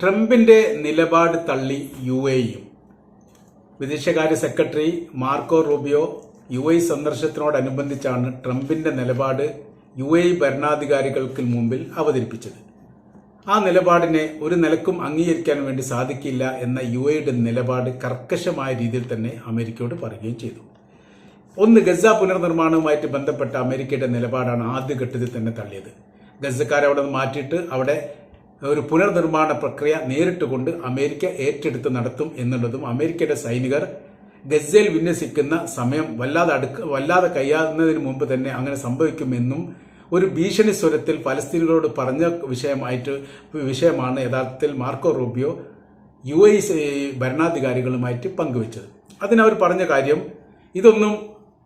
ട്രംപിന്റെ നിലപാട് തള്ളി യു എയും വിദേശകാര്യ secretary Marco Rubio U A സന്ദർശനത്തിനോടനുബന്ധിച്ചാണ് ട്രംപിന്റെ നിലപാട് യു എ ഭരണാധികാരികൾക്ക് മുമ്പിൽ അവതരിപ്പിച്ചത്. ആ നിലപാടിനെ ഒരു നിലക്കും അംഗീകരിക്കാൻ വേണ്ടി സാധിക്കില്ല എന്ന യു എയുടെ നിലപാട് കർക്കശമായ രീതിയിൽ തന്നെ അമേരിക്കയോട് പറയുകയും ചെയ്തു. ഒന്ന് ഗസ പുനർനിർമ്മാണവുമായിട്ട് ബന്ധപ്പെട്ട അമേരിക്കയുടെ നിലപാടാണ് ആദ്യഘട്ടത്തിൽ തന്നെ തള്ളിയത്. ഗസക്കാരെ അവിടെ നിന്ന് മാറ്റിയിട്ട് അവിടെ ഒരു പുനർനിർമ്മാണ പ്രക്രിയ നേരിട്ട് കൊണ്ട് അമേരിക്ക ഏറ്റെടുത്ത് നടത്തും എന്നുള്ളതും അമേരിക്കയുടെ സൈനികർ ഗസയിൽ വിന്യസിക്കുന്ന സമയം വല്ലാതെ അടുക്ക വല്ലാതെ കഴിയാവുന്നതിന് മുമ്പ് തന്നെ അങ്ങനെ സംഭവിക്കുമെന്നും ഒരു ഭീഷണി സ്വരത്തിൽ ഫലസ്തീനുകളോട് പറഞ്ഞ വിഷയമായിട്ട് വിഷയമാണ് യഥാർത്ഥത്തിൽ മാർക്കോ റൂബിയോ യു എ ഭരണാധികാരികളുമായിട്ട് പങ്കുവച്ചത്. അതിനവർ പറഞ്ഞ കാര്യം ഇതൊന്നും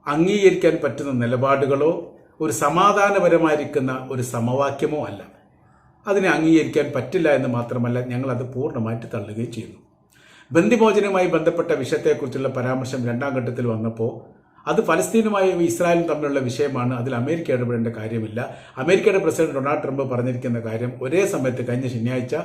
അംഗീകരിക്കാൻ പറ്റുന്ന നിലപാടുകളോ ഒരു സമാധാനപരമായിരിക്കുന്ന ഒരു സമവാക്യമോ അല്ല. അതിനെ അംഗീകരിക്കാൻ പറ്റില്ല എന്ന് മാത്രമല്ല ഞങ്ങൾ അത് പൂർണമായിട്ട് തള്ളുകയും ചെയ്യുന്നു. ബന്ദിമോചനവുമായി ബന്ധപ്പെട്ട വിഷയത്തെക്കുറിച്ചുള്ള പരാമർശം രണ്ടാം ഘട്ടത്തിൽ വന്നപ്പോൾ അത് ഫലസ്തീനുമായും ഇസ്രായേലും തമ്മിലുള്ള വിഷയമാണ്. അതിൽ അമേരിക്ക ഇടപെടേണ്ട കാര്യമില്ല. അമേരിക്കയുടെ പ്രസിഡന്റ് ഡൊണാൾഡ് ട്രംപ് പറഞ്ഞിരിക്കുന്ന കാര്യം ഒരേ സമയത്ത് കഴിഞ്ഞ ശനിയാഴ്ച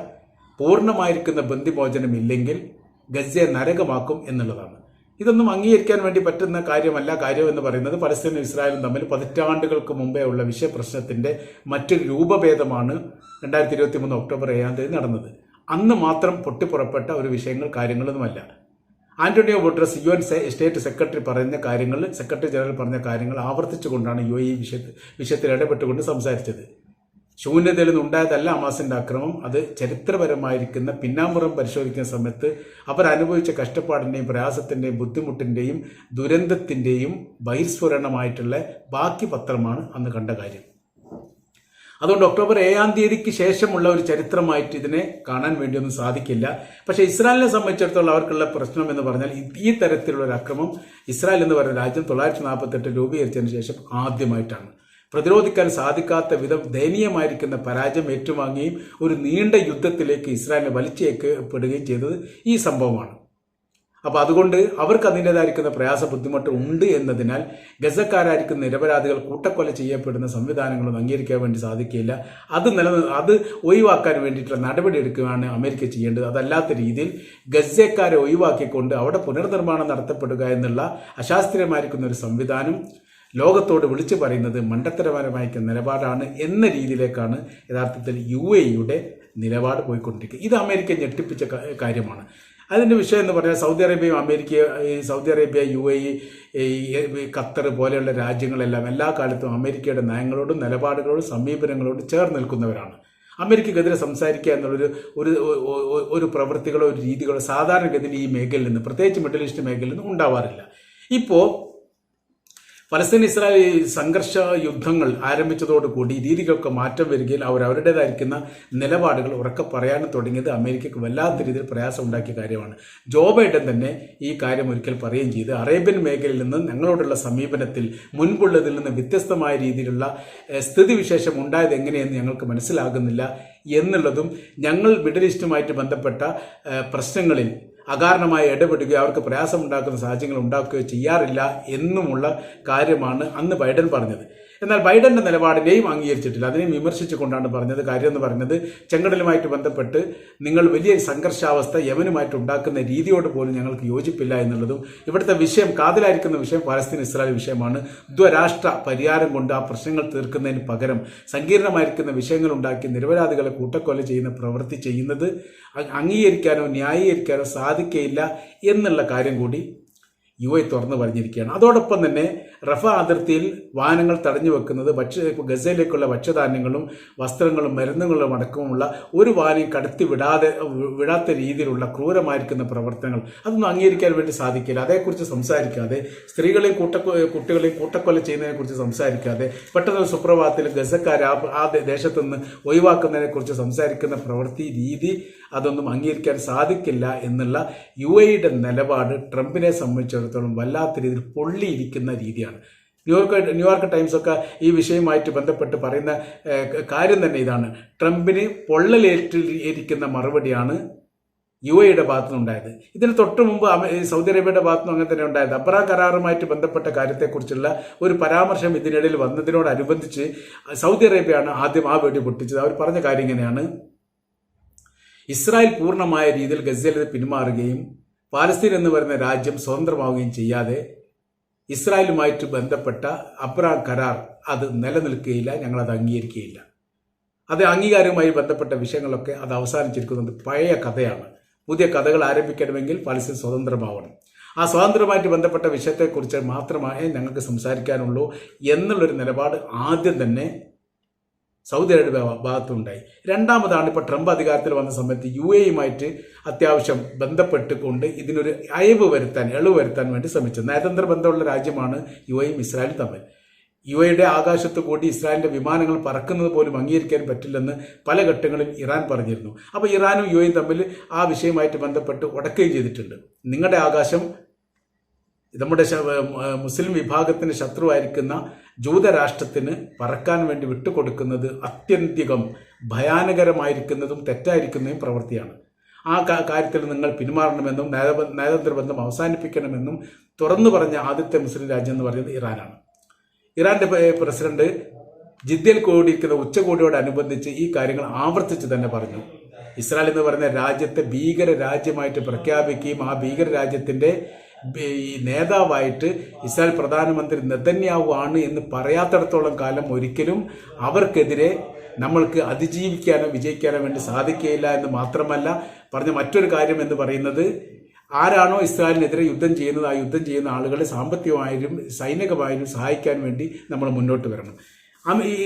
പൂർണമായിരിക്കുന്ന ബന്ദിമോചനം ഇല്ലെങ്കിൽ ഗസയെ നരകമാക്കും എന്നുള്ളതാണ്. ഇതൊന്നും അംഗീകരിക്കാൻ വേണ്ടി പറ്റുന്ന കാര്യമല്ല കാര്യം എന്ന് പറയുന്നത്. പലസ്തീനും ഇസ്രായേലും തമ്മിൽ പതിറ്റാണ്ടുകൾക്ക് മുമ്പേ ഉള്ള വിഷയപ്രശ്നത്തിന്റെ മറ്റൊരു രൂപഭേദമാണ് രണ്ടായിരത്തി ഇരുപത്തി മൂന്ന് ഒക്ടോബർ ഏഴാം തീയതി നടന്നത്. അന്ന് മാത്രം പൊട്ടിപ്പുറപ്പെട്ട ഒരു വിഷയങ്ങൾ കാര്യങ്ങളൊന്നുമല്ല. ആന്റണിയോ ബോട്ടർ യു എൻ സ്റ്റേറ്റ് സെക്രട്ടറി പറയുന്ന കാര്യങ്ങൾ സെക്രട്ടറി ജനറൽ പറഞ്ഞ കാര്യങ്ങൾ ആവർത്തിച്ചുകൊണ്ടാണ് യു എ ഈ വിഷയത്തിൽ വിഷയത്തിൽ ഇടപെട്ടുകൊണ്ട് സംസാരിച്ചത്. ശൂന്യതയിൽ നിന്നുണ്ടായതല്ല അമാസിന്റെ അക്രമം അത് ചരിത്രപരമായിരിക്കുന്ന പിന്നാമ്പുറം പരിശോധിക്കുന്ന സമയത്ത് അവർ അനുഭവിച്ച കഷ്ടപ്പാടിന്റെയും പ്രയാസത്തിന്റെയും ബുദ്ധിമുട്ടിന്റെയും ദുരന്തത്തിന്റെയും ബഹിർസ്ഫുരണമായിട്ടുള്ള ബാക്കി പത്രമാണ് അന്ന് കണ്ട കാര്യം. അതുകൊണ്ട് ഒക്ടോബർ ഏഴാം തീയതിക്ക് ശേഷമുള്ള ഒരു ചരിത്രമായിട്ട് ഇതിനെ കാണാൻ വേണ്ടിയൊന്നും സാധിക്കില്ല. പക്ഷേ ഇസ്രായേലിനെ സംബന്ധിച്ചിടത്തോളം അവർക്കുള്ള പ്രശ്നം എന്ന് പറഞ്ഞാൽ ഈ തരത്തിലുള്ള ഒരു അക്രമം ഇസ്രായേൽ എന്ന് പറയുന്ന രാജ്യം തൊള്ളായിരത്തി നാൽപ്പത്തെട്ട് രൂപീകരിച്ചതിന് ശേഷം ആദ്യമായിട്ടാണ്. പ്രതിരോധിക്കാൻ സാധിക്കാത്ത വിധം ദയനീയമായിരിക്കുന്ന പരാജയം ഏറ്റുവാങ്ങുകയും ഒരു നീണ്ട യുദ്ധത്തിലേക്ക് ഇസ്രായേലിനെ വലിച്ചേക്കപ്പെടുകയും ചെയ്തത് ഈ സംഭവമാണ്. അപ്പോൾ അതുകൊണ്ട് അവർക്ക് അതിന്റെതായിരിക്കുന്ന പ്രയാസ ബുദ്ധിമുട്ട് ഉണ്ട് എന്നതിനാൽ ഗസക്കാരായിരിക്കുന്ന നിരപരാധികൾ കൂട്ടക്കൊല ചെയ്യപ്പെടുന്ന സംവിധാനങ്ങളൊന്നും അംഗീകരിക്കാൻ വേണ്ടി സാധിക്കില്ല അത് നില അത് ഒഴിവാക്കാൻ വേണ്ടിയിട്ടുള്ള നടപടി എടുക്കുകയാണ് അമേരിക്ക ചെയ്യേണ്ടത്. അതല്ലാത്ത രീതിയിൽ ഗസക്കാരെ ഒഴിവാക്കിക്കൊണ്ട് അവിടെ പുനർനിർമ്മാണം നടത്തപ്പെടുക എന്നുള്ള അശാസ്ത്രീയമായിരിക്കുന്ന ഒരു സംവിധാനം ലോകത്തോട് വിളിച്ചു പറയുന്നത് മണ്ടത്തരപരമായ നിലപാടാണ് എന്ന രീതിയിലേക്കാണ് യഥാർത്ഥത്തിൽ യു എയുടെ നിലപാട് പോയിക്കൊണ്ടിരിക്കുക. ഇത് അമേരിക്ക ഞെട്ടിപ്പിച്ച കാര്യമാണ്. അതിന്റെ വിഷയം എന്ന് പറഞ്ഞാൽ Saudi അറേബ്യയും America Saudi Arabia U A Qatar പോലെയുള്ള രാജ്യങ്ങളെല്ലാം എല്ലാ കാലത്തും അമേരിക്കയുടെ നയങ്ങളോടും നിലപാടുകളോടും സമീപനങ്ങളോടും ചേർന്ന് നിൽക്കുന്നവരാണ്. അമേരിക്കക്കെതിരെ സംസാരിക്കുക എന്നുള്ളൊരു ഒരു ഒരു പ്രവൃത്തികളോ ഒരു രീതികളോ സാധാരണഗതിയിൽ ഈ മേഖലയിൽ നിന്ന് പ്രത്യേകിച്ച് മിഡിൽ ഈസ്റ്റ് മേഖലയിൽ നിന്ന് ഉണ്ടാവാറില്ല. ഇപ്പോൾ ഫലസ്തീൻ ഇസ്രായേൽ സംഘർഷ യുദ്ധങ്ങൾ ആരംഭിച്ചതോടുകൂടി രീതികൾക്ക് മാറ്റം വരികയും അവർ അവരുടേതായിരിക്കുന്ന നിലപാടുകൾ ഉറക്കെ പറയാൻ തുടങ്ങിയത് അമേരിക്കക്ക് വല്ലാത്ത രീതിയിൽ പ്രയാസം ഉണ്ടാക്കിയ കാര്യമാണ്. ജോ ബൈഡൻ തന്നെ ഈ കാര്യം ഒരിക്കൽ പറയുകയും ചെയ്ത്. അറേബ്യൻ മേഖലയിൽ നിന്ന് ഞങ്ങളോടുള്ള സമീപനത്തിൽ മുൻപുള്ളതിൽ നിന്ന് വ്യത്യസ്തമായ രീതിയിലുള്ള സ്ഥിതിവിശേഷം ഉണ്ടായത് എങ്ങനെയെന്ന് ഞങ്ങൾക്ക് മനസ്സിലാകുന്നില്ല എന്നുള്ളതും ഞങ്ങൾ മിഡിൽ ഈസ്റ്റുമായിട്ട് ബന്ധപ്പെട്ട പ്രശ്നങ്ങളിൽ അകാരണമായി ഇടപെടുകയോ അവർക്ക് പ്രയാസമുണ്ടാക്കുന്ന സാഹചര്യങ്ങൾ ഉണ്ടാക്കുകയോ ചെയ്യാറില്ല എന്നുമുള്ള കാര്യമാണ് അന്ന് ബൈഡൻ പറഞ്ഞത്. എന്നാൽ ബൈഡന്റെ നിലപാടിനെയും അംഗീകരിച്ചിട്ടില്ല. അതിനെയും വിമർശിച്ചുകൊണ്ടാണ് പറഞ്ഞത്. കാര്യം എന്ന് പറഞ്ഞത് ചെങ്കടലുമായിട്ട് ബന്ധപ്പെട്ട് നിങ്ങൾ വലിയ സംഘർഷാവസ്ഥ യമനുമായിട്ട് ഉണ്ടാക്കുന്ന രീതിയോട് പോലും ഞങ്ങൾക്ക് യോജിപ്പില്ല എന്നുള്ളതും ഇവിടുത്തെ വിഷയം കാതിലായിരിക്കുന്ന വിഷയം പലസ്തീൻ ഇസ്രായേൽ വിഷയമാണ്. ദ്വരാഷ്ട്ര പരിഹാരം കൊണ്ട് ആ പ്രശ്നങ്ങൾ തീർക്കുന്നതിന് പകരം സങ്കീർണമായിരിക്കുന്ന വിഷയങ്ങൾ ഉണ്ടാക്കി നിരപരാധികളെ കൂട്ടക്കൊല ചെയ്യുന്ന പ്രവൃത്തി ചെയ്യുന്നത് അംഗീകരിക്കാനോ ന്യായീകരിക്കാനോ സാധിക്കയില്ല എന്നുള്ള കാര്യം കൂടി യു എ തുറന്നു പറഞ്ഞിരിക്കുകയാണ്. അതോടൊപ്പം തന്നെ റഫ അതിർത്തിയിൽ വാഹനങ്ങൾ തടഞ്ഞു വെക്കുന്നത് ഭക്ഷ്യ ഗസയിലേക്കുള്ള ഭക്ഷ്യധാന്യങ്ങളും വസ്ത്രങ്ങളും മരുന്നുകളും അടക്കമുള്ള ഒരു വാഹനം കടത്തി വിടാതെ വിടാത്ത രീതിയിലുള്ള ക്രൂരമായിരിക്കുന്ന പ്രവർത്തനങ്ങൾ. അതൊന്നും അംഗീകരിക്കാൻ വേണ്ടി സാധിക്കില്ല. അതേക്കുറിച്ച് സംസാരിക്കാതെ സ്ത്രീകളെയും കൂട്ട കുട്ടികളെയും കൂട്ടക്കൊല ചെയ്യുന്നതിനെക്കുറിച്ച് സംസാരിക്കാതെ പെട്ടെന്ന് സുപ്രഭാതത്തിൽ ഗസക്കാരെ ആ ആ ഒഴിവാക്കുന്നതിനെക്കുറിച്ച് ഒഴിവാക്കുന്നതിനെ കുറിച്ച് സംസാരിക്കുന്ന പ്രവൃത്തി രീതി അതൊന്നും അംഗീകരിക്കാൻ സാധിക്കില്ല എന്നുള്ള യു എയുടെ നിലപാട് ട്രംപിനെ സംബന്ധിച്ചിടത്തോളം വല്ലാത്ത രീതിയിൽ പൊള്ളിയിരിക്കുന്ന രീതിയാണ്. ന്യൂയോർക്ക് ന്യൂയോർക്ക് ടൈംസ് ഒക്കെ ഈ വിഷയവുമായിട്ട് ബന്ധപ്പെട്ട് പറയുന്ന കാര്യം തന്നെ ഇതാണ്. ട്രംപിന് പൊള്ളലേറ്റിരിക്കുന്ന മറുപടിയാണ് യു എയുടെ ഭാഗത്തുനിന്നുണ്ടായത് ഇതിന് തൊട്ട് മുമ്പ് സൗദി അറേബ്യയുടെ ഭാഗത്തുനിന്ന് അങ്ങനെ തന്നെ ഉണ്ടായത്. അബ്ര കരാറുമായിട്ട് ബന്ധപ്പെട്ട കാര്യത്തെക്കുറിച്ചുള്ള ഒരു പരാമർശം ഇതിനിടയിൽ വന്നതിനോടനുബന്ധിച്ച് സൗദി അറേബ്യയാണ് ആദ്യം ആ വെടി പൊട്ടിച്ചത്. അവർ പറഞ്ഞ കാര്യം ഇങ്ങനെയാണ്. ഇസ്രായേൽ പൂർണമായ രീതിയിൽ ഗസയിൽ പിന്മാറുകയും പാലസ്തീൻ എന്ന് പറയുന്ന രാജ്യം സ്വതന്ത്രമാവുകയും ചെയ്യാതെ ഇസ്രായേലുമായിട്ട് ബന്ധപ്പെട്ട അബ്രാം കരാർ അത് നിലനിൽക്കുകയില്ല ഞങ്ങൾ അത് അംഗീകരിക്കുകയില്ല. അത് അംഗീകാരവുമായി ബന്ധപ്പെട്ട വിഷയങ്ങളൊക്കെ അത് അവസാനിച്ചിരിക്കുന്നത് പഴയ കഥയാണ്. പുതിയ കഥകൾ ആരംഭിക്കണമെങ്കിൽ പാലസ്തീൻ സ്വതന്ത്രമാവണം. ആ സ്വാതന്ത്ര്യമായിട്ട് ബന്ധപ്പെട്ട വിഷയത്തെക്കുറിച്ച് മാത്രമേ ഞങ്ങൾക്ക് സംസാരിക്കാനുള്ളൂ. എന്നുള്ളൊരു നിലപാട് ആദ്യം തന്നെ സൗദി അറേബ്യ ഭാഗത്തുണ്ടായി. രണ്ടാമതാണ് ഇപ്പോൾ ട്രംപ് അധികാരത്തിൽ വന്ന സമയത്ത് യു എയുമായിട്ട് അത്യാവശ്യം ബന്ധപ്പെട്ടുകൊണ്ട് ഇതിനൊരു അയവ് വരുത്താൻ ഇളവ് വരുത്താൻ വേണ്ടി ശ്രമിച്ചത്. നയതന്ത്ര ബന്ധമുള്ള രാജ്യമാണ് യു എയും ഇസ്രായേലും തമ്മിൽ. യു എയുടെ ആകാശത്ത് കൂടി ഇസ്രായേലിന്റെ വിമാനങ്ങൾ പറക്കുന്നത് പോലും അംഗീകരിക്കാൻ പറ്റില്ലെന്ന് പല ഘട്ടങ്ങളിൽ ഇറാൻ പറഞ്ഞിരുന്നു. അപ്പോൾ ഇറാനും യു എയും തമ്മിൽ ആ വിഷയമായിട്ട് ബന്ധപ്പെട്ട് ഉടക്കുകയും ചെയ്തിട്ടുണ്ട്. നിങ്ങളുടെ ആകാശം നമ്മുടെ മുസ്ലിം വിഭാഗത്തിന് ശത്രുവായിരിക്കുന്ന ജൂതരാഷ്ട്രത്തിന് പറക്കാൻ വേണ്ടി വിട്ടുകൊടുക്കുന്നത് അത്യന്തികം ഭയാനകരമായിരിക്കുന്നതും തെറ്റായിരിക്കുന്നതും പ്രവൃത്തിയാണ്. ആ കാര്യത്തിൽ നിങ്ങൾ പിന്മാറണമെന്നും നയതന്ത്ര ബന്ധം അവസാനിപ്പിക്കണമെന്നും തുറന്നു പറഞ്ഞ ആദ്യത്തെ മുസ്ലിം രാജ്യം എന്ന് പറയുന്നത് ഇറാനാണ്. ഇറാന്റെ പ്രസിഡന്റ് ജിദ്ദയിൽ കൂടിയിരിക്കുന്ന ഉച്ചകോടിയോടനുബന്ധിച്ച് ഈ കാര്യങ്ങൾ ആവർത്തിച്ച് തന്നെ പറഞ്ഞു. ഇസ്രായേൽ എന്ന് പറയുന്ന രാജ്യത്തെ ഭീകര രാജ്യമായിട്ട് പ്രഖ്യാപിക്കുകയും ആ ഭീകര രാജ്യത്തിന്റെ ഈ നേതാവായിട്ട് ഇസ്രായേൽ പ്രധാനമന്ത്രി നെതന്യാവു ആണ് എന്ന് പറയാത്തിടത്തോളം കാലം ഒരിക്കലും അവർക്കെതിരെ നമ്മൾക്ക് അതിജീവിക്കാനോ വിജയിക്കാനോ വേണ്ടി സാധിക്കുകയില്ല എന്ന് മാത്രമല്ല പറഞ്ഞ മറ്റൊരു കാര്യം എന്ന് പറയുന്നത് ആരാണോ ഇസ്രായേലിനെതിരെ യുദ്ധം ചെയ്യുന്നത് ആ യുദ്ധം ചെയ്യുന്ന ആളുകളെ സാമ്പത്തികമായാലും സൈനികമായാലും സഹായിക്കാൻ വേണ്ടി നമ്മൾ മുന്നോട്ട് വരണം.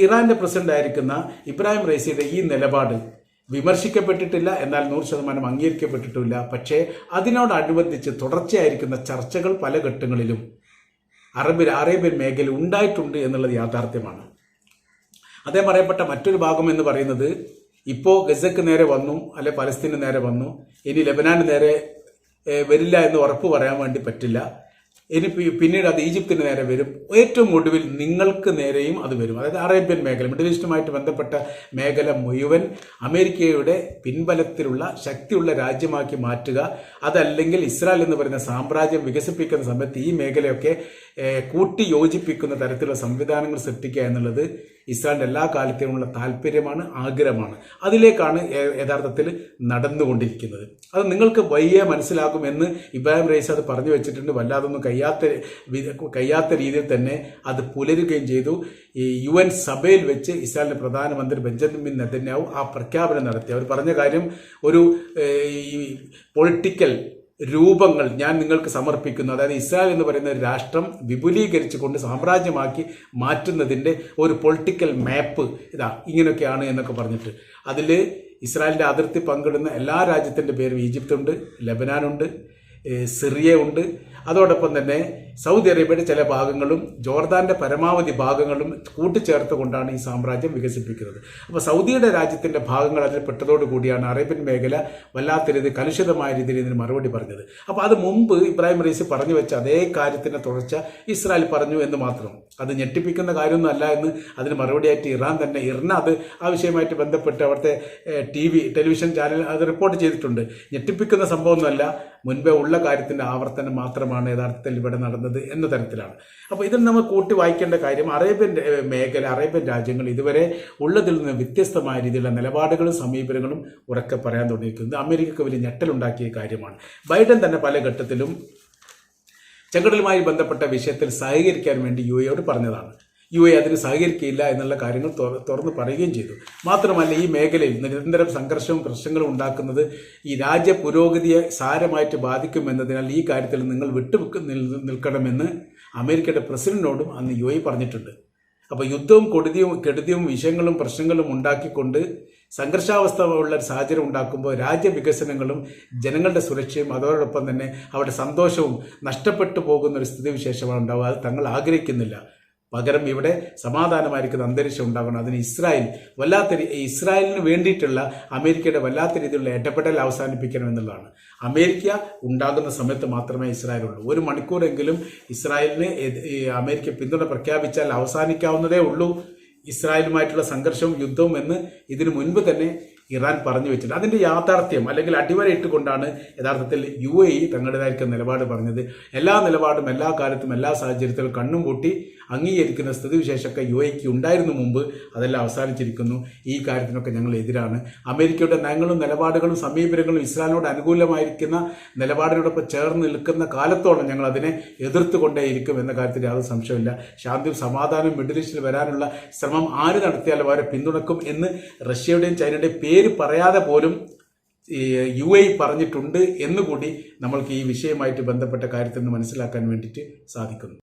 ഇറാന്റെ പ്രസിഡന്റ് ആയിരിക്കുന്ന ഇബ്രാഹിം റൈസിയുടെ ഈ നിലപാട് വിമർശിക്കപ്പെട്ടിട്ടില്ല എന്നാൽ നൂറ് ശതമാനം അംഗീകരിക്കപ്പെട്ടിട്ടില്ല പക്ഷേ അതിനോടനുബന്ധിച്ച് തുടർച്ചയായിരിക്കുന്ന ചർച്ചകൾ പല ഘട്ടങ്ങളിലും അറബ് അറേബ്യൻ മേഖല ഉണ്ടായിട്ടുണ്ട് എന്നുള്ളത് യാഥാർത്ഥ്യമാണ്. അതേ പറയപ്പെട്ട മറ്റൊരു ഭാഗം എന്ന് പറയുന്നത് ഇപ്പോൾ ഗസക്ക് നേരെ വന്നു അല്ലെ പലസ്തീന് നേരെ വന്നു ഇനി ലബനാന് നേരെ വരില്ല എന്ന് ഉറപ്പ് പറയാൻ വേണ്ടി പറ്റില്ല. ഇനി പിന്നീട് അത് ഈജിപ്തിന് നേരെ വരും. ഏറ്റവും ഒടുവിൽ നിങ്ങൾക്ക് നേരെയും അത് വരും. അതായത് അറേബ്യൻ മേഖല മിഡിൽ ഈസ്റ്റുമായിട്ട് ബന്ധപ്പെട്ട മേഖല മുഴുവൻ അമേരിക്കയുടെ പിൻബലത്തിലുള്ള ശക്തിയുള്ള രാജ്യമാക്കി മാറ്റുക. അതല്ലെങ്കിൽ ഇസ്രായേൽ എന്ന് പറയുന്ന സാമ്രാജ്യം വികസിപ്പിക്കുന്ന സമയത്ത് ഈ മേഖലയൊക്കെ കൂട്ടി യോജിപ്പിക്കുന്ന തരത്തിലുള്ള സംവിധാനങ്ങൾ സൃഷ്ടിക്കുക എന്നുള്ളത് ഇസ്രായേലിന്റെ എല്ലാ കാലത്തേക്കുമുള്ള താല്പര്യമാണ് ആഗ്രഹമാണ്. അതിലേക്കാണ് യഥാർത്ഥത്തിൽ നടന്നുകൊണ്ടിരിക്കുന്നത്. അത് നിങ്ങൾക്ക് വയ്യ മനസ്സിലാകുമെന്ന് ഇബ്രാഹിം റൈസ് അത് പറഞ്ഞു വെച്ചിട്ടുണ്ട്. വല്ലാതൊന്നും കഴിയാത്ത കഴിയാത്ത രീതിയിൽ തന്നെ അത് പുലരുകയും ചെയ്തു. ഈ യു എൻ സഭയിൽ വെച്ച് ഇസ്രായേലിന്റെ പ്രധാനമന്ത്രി ബെഞ്ചമിൻ നെതന്യാവു ആ പ്രഖ്യാപനം നടത്തി. അവർ പറഞ്ഞ കാര്യം ഒരു ഈ പൊളിറ്റിക്കൽ രൂപങ്ങൾ ഞാൻ നിങ്ങൾക്ക് സമർപ്പിക്കുന്നു. അതായത് ഇസ്രായേൽ എന്ന് പറയുന്ന ഒരു രാഷ്ട്രം വിപുലീകരിച്ചു കൊണ്ട് സാമ്രാജ്യമാക്കി മാറ്റുന്നതിന്റെ ഒരു പൊളിറ്റിക്കൽ മാപ്പ് ഇതാ ഇങ്ങനെയൊക്കെയാണ് എന്നൊക്കെ പറഞ്ഞിട്ട്. അതിൽ ഇസ്രായേലിന്റെ അതിർത്തി പങ്കിടുന്ന എല്ലാ രാജ്യത്തിന്റെ പേരും ഈജിപ്തുണ്ട് ലബനാനുണ്ട് സിറിയ ഉണ്ട് അതോടൊപ്പം തന്നെ സൗദി അറേബ്യയുടെ ചില ഭാഗങ്ങളും ജോർദാന്റെ പരമാവധി ഭാഗങ്ങളും കൂട്ടിച്ചേർത്തുകൊണ്ടാണ് ഈ സാമ്രാജ്യം വികസിപ്പിക്കുന്നത്. അപ്പോൾ സൗദിയുടെ രാജ്യത്തിന്റെ ഭാഗങ്ങൾ അതിൽ പെട്ടതോടുകൂടിയാണ് അറേബ്യൻ മേഖല വല്ലാത്ത രീതി കലുഷിതമായ രീതിയിൽ ഇതിന് മറുപടി പറഞ്ഞത്. അപ്പോൾ അത് മുമ്പ് ഇബ്രാഹിം റൈസി പറഞ്ഞു വെച്ച അതേ കാര്യത്തിന്റെ തുടർച്ച ഇസ്രായേൽ പറഞ്ഞു എന്ന് മാത്രം. അത് ഞെട്ടിപ്പിക്കുന്ന കാര്യമൊന്നുമല്ല എന്ന് അതിന് മറുപടിയായിട്ട് ഇറാൻ തന്നെ ഇറന്ന അത് ആ വിഷയമായിട്ട് ബന്ധപ്പെട്ട് അവിടുത്തെ ടി വി ടെലിവിഷൻ ചാനൽ അത് റിപ്പോർട്ട് ചെയ്തിട്ടുണ്ട്. ഞെട്ടിപ്പിക്കുന്ന സംഭവമൊന്നുമല്ല. മുൻപേ ഉള്ള കാര്യത്തിന്റെ ആവർത്തനം മാത്രമാണ് യഥാർത്ഥത്തിൽ ഇവിടെ നടന്നത് എന്ന തരത്തിലാണ്. അപ്പോൾ ഇതിൽ നമ്മൾ കൂട്ടി വായിക്കേണ്ട കാര്യം അറേബ്യൻ മേഖല അറേബ്യൻ രാജ്യങ്ങൾ ഇതുവരെ ഉള്ളതിൽ നിന്ന് വ്യത്യസ്തമായ രീതിയിലുള്ള നിലപാടുകളും സമീപനങ്ങളും ഉറക്കെ പറയാൻ തുടങ്ങിയിരിക്കുന്നത് അമേരിക്കക്ക് വലിയ ഞെട്ടലുണ്ടാക്കിയ കാര്യമാണ്. ബൈഡൻ തന്നെ പല ഘട്ടത്തിലും ചെങ്കടലുമായി ബന്ധപ്പെട്ട വിഷയത്തിൽ സഹകരിക്കാൻ വേണ്ടി യു എയോട് പറഞ്ഞതാണ്. യു എ അതിന് സഹകരിക്കില്ല എന്നുള്ള കാര്യങ്ങൾ തുറ- തുറന്ന് പറയുകയും ചെയ്തു. മാത്രമല്ല ഈ മേഖലയിൽ നിരന്തരം സംഘർഷവും പ്രശ്നങ്ങളും ഉണ്ടാക്കുന്നത് ഈ രാജ്യ പുരോഗതിയെ സാരമായിട്ട് ബാധിക്കുമെന്നതിനാൽ ഈ കാര്യത്തിൽ നിങ്ങൾ വിട്ടു നിൽക്കണമെന്ന് അമേരിക്കയുടെ പ്രസിഡന്റിനോടും അന്ന് യു എ പറഞ്ഞിട്ടുണ്ട്. അപ്പോൾ യുദ്ധവും കൊടുതിയും കെടുതിയും വിഷയങ്ങളും പ്രശ്നങ്ങളും ഉണ്ടാക്കിക്കൊണ്ട് സംഘർഷാവസ്ഥ ഉള്ള ഒരു സാഹചര്യം ഉണ്ടാക്കുമ്പോൾ രാജ്യവികസനങ്ങളും ജനങ്ങളുടെ സുരക്ഷയും അതോടൊപ്പം തന്നെ അവരുടെ സന്തോഷവും നഷ്ടപ്പെട്ടു പോകുന്ന ഒരു സ്ഥിതിവിശേഷമാണ് ഉണ്ടാവുക. അത് തങ്ങൾ ആഗ്രഹിക്കുന്നില്ല. പകരം ഇവിടെ സമാധാനമായിരിക്കുന്ന അന്തരീക്ഷം ഉണ്ടാകണം. അതിന് ഇസ്രായേൽ വല്ലാത്ത ഇസ്രായേലിന് വേണ്ടിയിട്ടുള്ള അമേരിക്കയുടെ വല്ലാത്ത രീതിയിലുള്ള ഏറ്റപ്പെടൽ അവസാനിപ്പിക്കണം എന്നുള്ളതാണ്. അമേരിക്ക ഉണ്ടാകുന്ന സമയത്ത് മാത്രമേ ഇസ്രായേൽ ഉള്ളൂ ഒരു മണിക്കൂറെങ്കിലും ഇസ്രായേലിന് അമേരിക്ക പിന്തുണ പ്രഖ്യാപിച്ചാൽ അവസാനിക്കാവുന്നതേ ഉള്ളൂ. ഇസ്രായേലുമായിട്ടുള്ള സംഘർഷവും യുദ്ധവും എന്ന് ഇതിനു മുൻപ് തന്നെ ഇറാൻ പറഞ്ഞു വെച്ചിട്ടുണ്ട്. അതിന്റെ യാഥാർത്ഥ്യം അല്ലെങ്കിൽ അടിവരയിട്ടുകൊണ്ടാണ് യഥാർത്ഥത്തിൽ യു എ ഇ തങ്ങളുടേതായിരിക്കുന്ന നിലപാട് പറഞ്ഞത്. എല്ലാ നിലപാടും എല്ലാ കാലത്തും എല്ലാ സാഹചര്യത്തിലും കണ്ണും കൂട്ടി അംഗീകരിക്കുന്ന സ്ഥിതിവിശേഷമൊക്കെ യു എക്ക് ഉണ്ടായിരുന്നു മുമ്പ് അതെല്ലാം അവസാനിച്ചിരിക്കുന്നു. ഈ കാര്യത്തിനൊക്കെ ഞങ്ങൾ എതിരാണ്. അമേരിക്കയുടെ നയങ്ങളും നിലപാടുകളും സമീപനങ്ങളും ഇസ്രായേലിനോട് അനുകൂലമായിരിക്കുന്ന നിലപാടിനോടൊപ്പം ചേർന്ന് നിൽക്കുന്ന കാലത്തോളം ഞങ്ങൾ അതിനെ എതിർത്തുകൊണ്ടേയിരിക്കും എന്ന കാര്യത്തിൽ യാതൊരു സംശയമില്ല ശാന്തിയും സമാധാനവും മിഡിൽ ഈസ്റ്റിൽ വരാനുള്ള ശ്രമം ആര് നടത്തിയാലും അവരെ പിന്തുണക്കും എന്ന് റഷ്യയുടെയും ചൈനയുടെയും പേര് പറയാതെ പോലും യു എ പറഞ്ഞിട്ടുണ്ട് എന്നുകൂടി നമ്മൾക്ക് ഈ വിഷയമായിട്ട് ബന്ധപ്പെട്ട കാര്യത്തിൽ നിന്ന് മനസ്സിലാക്കാൻ വേണ്ടിയിട്ട് സാധിക്കുന്നു.